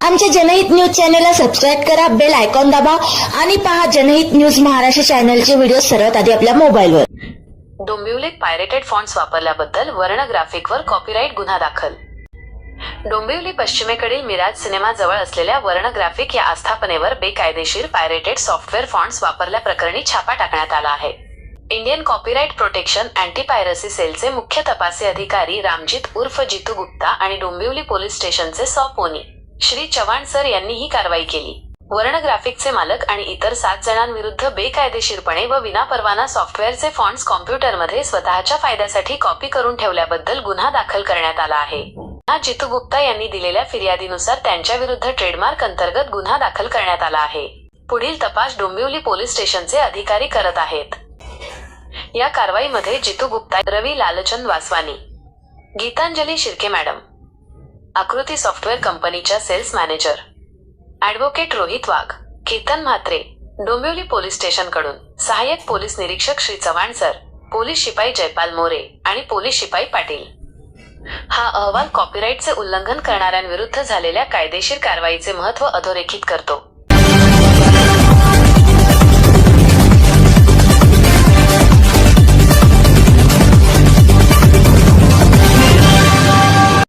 आमच्या जनहित न्यूज चॅनलला सबस्क्राईब करा बेल आयकॉन दाबा आणि पहा जनहित न्यूज महाराष्ट्र चॅनलचे व्हिडिओ सर्वात आधी आपल्या मोबाईलवर. डोंबिवलीत पायरेटेड फॉन्ट्स वापरल्याबद्दल वर्ण ग्राफिकवर कॉपीराईट गुन्हा दाखल. डोंबिवली पश्चिमेकडील मिराज सिनेमा जवळ असलेल्या वर्ण ग्राफिक या आस्थापनेवर बेकायदेशीर पायरेटेड सॉफ्टवेअर फॉन्ट्स वापरल्याप्रकरणी छापा टाकण्यात आला आहे. Indian copyright protection anti piracy सेलचे मुख्य तपासी अधिकारी रामजीत उर्फ जितू गुप्ता आणि डोंबिवली पोलीस स्टेशनचे सॉ पोनी श्री चव्हाण सर यांनी ही कारवाई केली. वर्ण ग्राफिकचे मालक आणि इतर सात जणांविरुद्ध बेकायदेशीरपणे व विनापरवाना सॉफ्टवेअरचे फॉन्ट्स कॉम्प्युटरमध्ये स्वतःच्या फायद्यासाठी कॉपी करून ठेवल्याबद्दल गुन्हा दाखल करण्यात आला आहे. हा जितू गुप्ता यांनी दिलेल्या फिर्यादीनुसार त्यांच्या विरुद्ध ट्रेडमार्क अंतर्गत गुन्हा दाखल करण्यात आला आहे. पुढील तपास डोंबिवली पोलीस स्टेशनचे अधिकारी करत आहेत. या कारवाईमध्ये जितू गुप्ता रवी लालचंद वासवानी. गीतांजली शिर्के मॅडम. आकृती सॉफ्टवेअर कंपनीच्या sales manager. Advocate Rohit Wagh Ketan Mhatre Dombivli police स्टेशनकडून सहाय्यक पोलीस निरीक्षक श्री चव्हाण सर पोलीस शिपाई जयपाल मोरे आणि पोलीस शिपाई पाटील. हा अहवाल कॉपीराईटचे उल्लंघन करणाऱ्यांविरुद्ध झालेल्या कायदेशीर कारवाईचे महत्त्व अधोरेखित करतो.